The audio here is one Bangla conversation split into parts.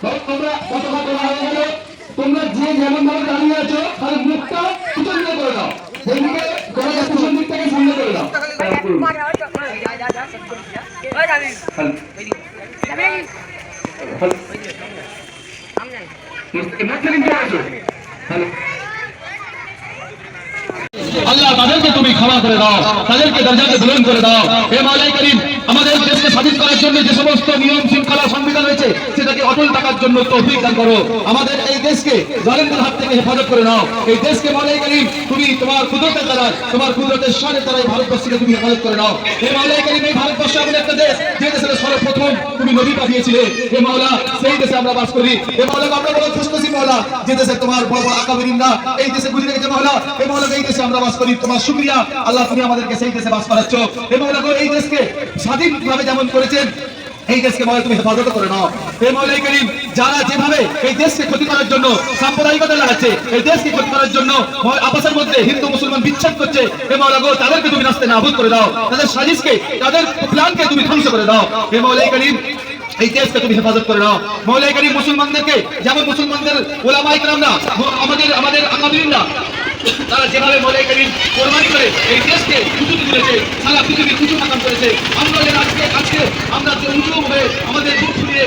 Vamos comprar, vamos comprar. তুমি যেমন ভাবে দাঁড়িয়ে আছো মুখটা পিছন দিকে করে দাও। গলাটা পিছন দিক থেকে সামনে করে দাও। আল্লাহ তাদেরকে তুমি ক্ষমা করে দাও, তাদেরকে দরজাকে দুলন করে দাও। হে মালাই করিম, আমাদের দেশকে স্বাধীন করার জন্য যে সমস্ত নিয়ম, শৃঙ্খলা, সংবিধান রয়েছে, সেটাকে অটল থাকার জন্য তো অভিজ্ঞান করো। আমাদের এই দেশকে জালেমদের হাত থেকে হেফাজত করে নাও। এই দেশকে মাওলাই করিম তুমি তোমার কুদরতের দ্বারা তোমার কুদরতের সাথে দ্বারা এই ভারতবর্ষকে তুমি হেফাজত করে নাও। হে মাওলাই করিম এই ভারতবর্ষ এমন একটা দেশ, যে দেশের সর্বপ্রথম তুমি নদী পাঠিয়েছিলে। হে মাওলা, সেই দেশে আমরা বাস করি। হে মাওলা আমরা বড় খুশি মাওলা, যে দেশে তোমার বড় বড় আকাবিরিনরা এই দেশে গুজরে গেছে মাওলা। হে মাওলা, এই দেশে আমরা বাস করি, তোমার শুকরিয়া। আল্লাহ, তুমি আমাদেরকে সেই দেশে বাস করাচ্ছ। হে মাওলা এই দেশকে স্বাধীনভাবে যেমন করেছেন এই দেশকে মনে তুমি হেফাজত করে নাও। এই মৌলাই করিম যারা যেভাবে এই দেশকে ক্ষতি করার জন্য সাম্প্রদায়িকতা লাগাচ্ছে, এই দেশকে ক্ষতি করার জন্য আপাসের মধ্যে হিন্দু, মুসলমান বিচ্ছেদ করছে এ মৌলা গো তাদেরকে তুমি রাস্তায় নাবুদ করে দাও। তাদের সাজিশকে তাদের প্ল্যানকে তুমি ধ্বংস করে দাও। এ মৌলাই করিম এই দেশকে তুমি হেফাজত করে নাও। মৌলাই করিম মুসলমানদেরকে, যেমন মুসলমানদের ওলামাইকরামরা আমাদের আমাদের আগামীরা তারা যেভাবে বলে করিম কোরবানি করে, এই দেশকে উঁচু তুলেছে, সারা পৃথিবীর উঁচু মাকাম করেছে। আমরা আজকে আজকে আমরা যে উঁচু হয়ে আমাদের দুঃখ ফুলিয়ে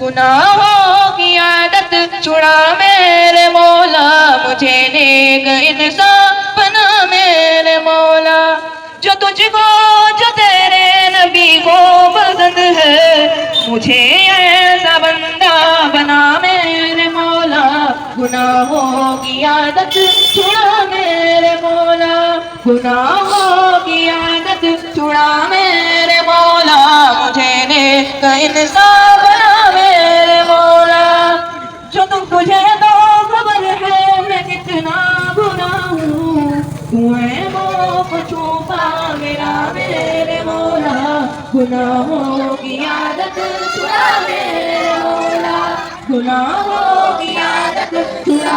گناہوں کی عادت چھڑا میرے مولا مجھے نیک انسان بنا میرے مولا جو تجھ کو جو تیرے نبی کو پسند ہے مجھے ایسا بندہ بنا میرے مولا گناہوں کی عادت چھڑا میرے مولا گناہوں کا انصاف بنا میرے مولا۔ جو تم تجھے دو خبر ہے، میں کتنا گناہ ہوں۔ کنویں موت چھوپا میرا میرے مولا۔ گناہوں کی عادت چھڑا میرے مولا۔ گناہوں کی عادت چھڑا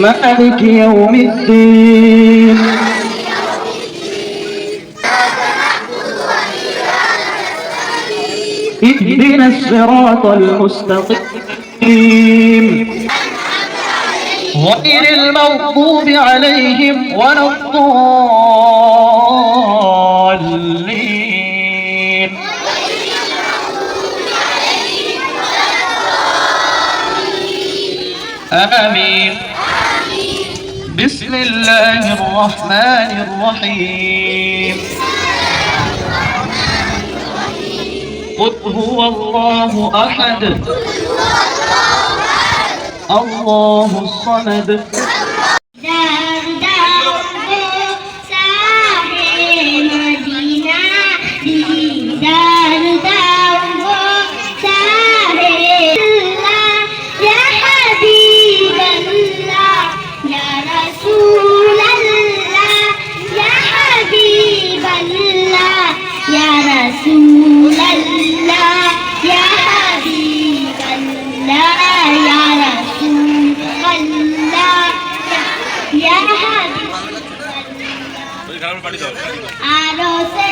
مالك يوم الدين. اهدنا الصراط المستقيم. غير المغضوب عليهم ولا الضالين. آمين. بسم الله الرحمن الرحيم. قل هو الله أحد. الله الصمد. পাঠিয়ে দাও।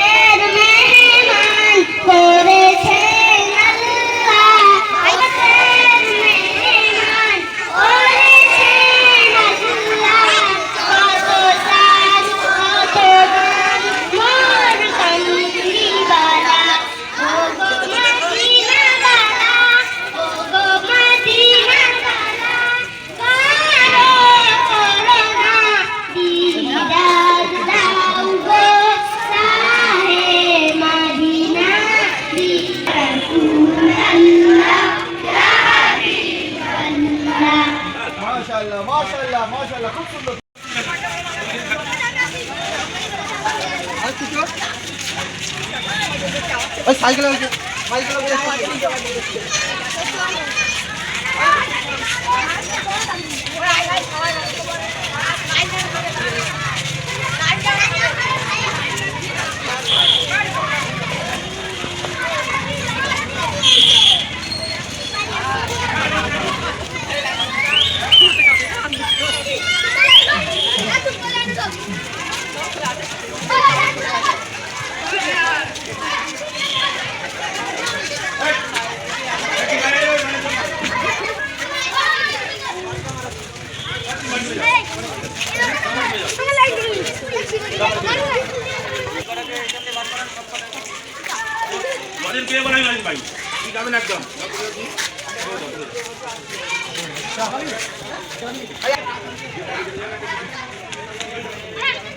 মাশাআল্লাহ মাশাআল্লাহ খুব সুন্দর। আর কি তো ওই সাইকেল সাইকেল বাড়ির কে বানাই লাইন ভাই কি যাবেন একদম Hey!